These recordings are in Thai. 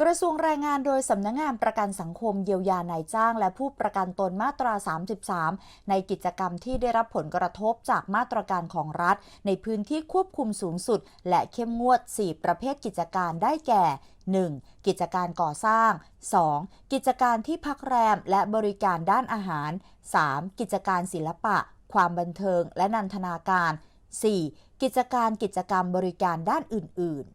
กระทรวงแรงงานโดยสำนักงงานประกันสังคมเยียวยานายจ้าง และผู้ประกันตนมาตรา 33 ในกิจกรรมที่ได้รับผลกระทบจากมาตรการของรัฐ ในพื้นที่ควบคุมสูงสุด และเข้มงวด 4 ประเภทกิจการได้แก่ 1. กิจการก่อสร้าง 2. กิจการที่พักแรมและบริการด้านอาหาร 3. กิจการศิลปะ ความบันเทิง และนันทนาการ 4. กิจการกิจกรรมบริการด้านอื่น ๆ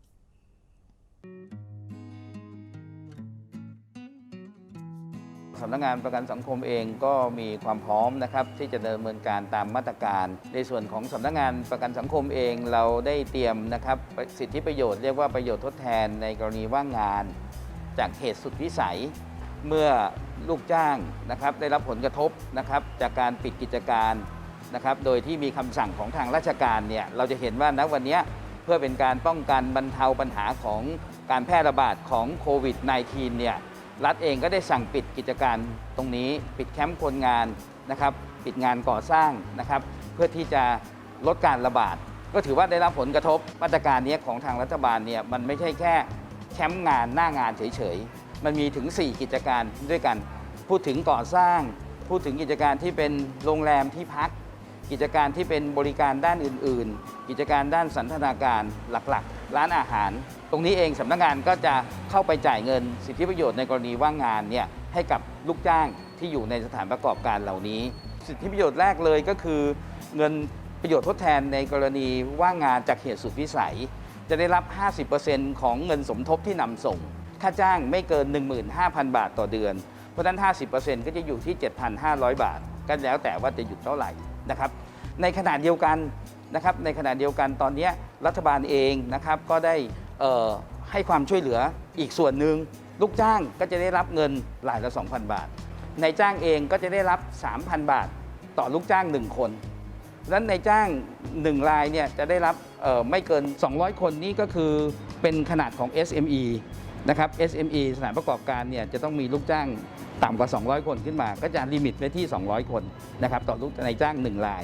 สำนักงานประกันสังคมเองก็มีความพร้อมนะครับที่จะดำเนินการตามมาตรการ ในส่วนของสำนักงานประกันสังคมเองเราได้เตรียมนะครับสิทธิประโยชน์เรียกว่าประโยชน์ทดแทนในกรณีว่างงาน จากเหตุสุดวิสัย เมื่อลูกจ้างนะครับได้รับผลกระทบนะครับจากการปิดกิจการนะครับโดยที่มีคำสั่งของทางราชการเนี่ยเราจะเห็นว่าณวันนี้เพื่อเป็นการป้องกันบรรเทาปัญหาของการแพร่ระบาดของโควิด -19 เนี่ย รัฐเองก็ได้สั่งปิดกิจการตรงนี้ ปิดแคมป์คนงานนะครับ ปิดงานก่อสร้างนะครับ เพื่อที่จะลดการระบาด ก็ถือว่าได้รับผลกระทบมาตรการนี้ของทางรัฐบาลเนี่ยมันไม่ใช่แค่แคมป์งานหน้างานเฉยๆ มันมีถึง 4 กิจการด้วยกัน พูดถึงก่อสร้าง พูดถึงกิจการที่เป็นโรงแรมที่พัก กิจการที่เป็นบริการด้านอื่น ๆ กิจการด้านสันทนาการหลักๆ ร้านอาหาร ตรงนี้เองสำนักงานก็จะเข้าไปจ่ายเงินสิทธิประโยชน์ในกรณีว่างงานเนี่ยให้กับลูกจ้างที่อยู่ในสถานประกอบการเหล่านี้ สิทธิประโยชน์แรกเลยก็คือ เงินประโยชน์ทดแทนในกรณีว่างงานจากเหตุสุดวิสัย จะได้รับ 50%ของเงินสมทบที่นำส่ง ค่าจ้างไม่เกิน 15,000 บาทต่อเดือน เพราะฉะนั้น 50%ก็จะอยู่ที่ 7,500 บาท ก็แล้วแต่ว่าจะหยุดเท่าไหร่นะครับ ในขณะเดียวกัน นะครับในขณะเดียวกันตอนนี้รัฐบาลเองนะครับก็ได้เให้ความช่วยเหลืออีกส่วนหนึ่งลูกจ้างก็จะได้รับเงินรายละ 2,000 บาทนายจ้างเองก็จะได้รับ 3,000 บาท ต่อลูกจ้าง 1 คนแล้วนายจ้าง 1 รายเนี่ยจะได้รับไม่เกิน 200 คนนี่ก็คือเป็นขนาดของ SME นะครับ SME สถานประกอบการเนี่ยจะต้องมีลูกจ้างต่ำกว่า 200 คนขึ้นมา ก็จะลิมิตไว้ที่ 200 คนนะครับต่อลูกนายจ้าง 1 ราย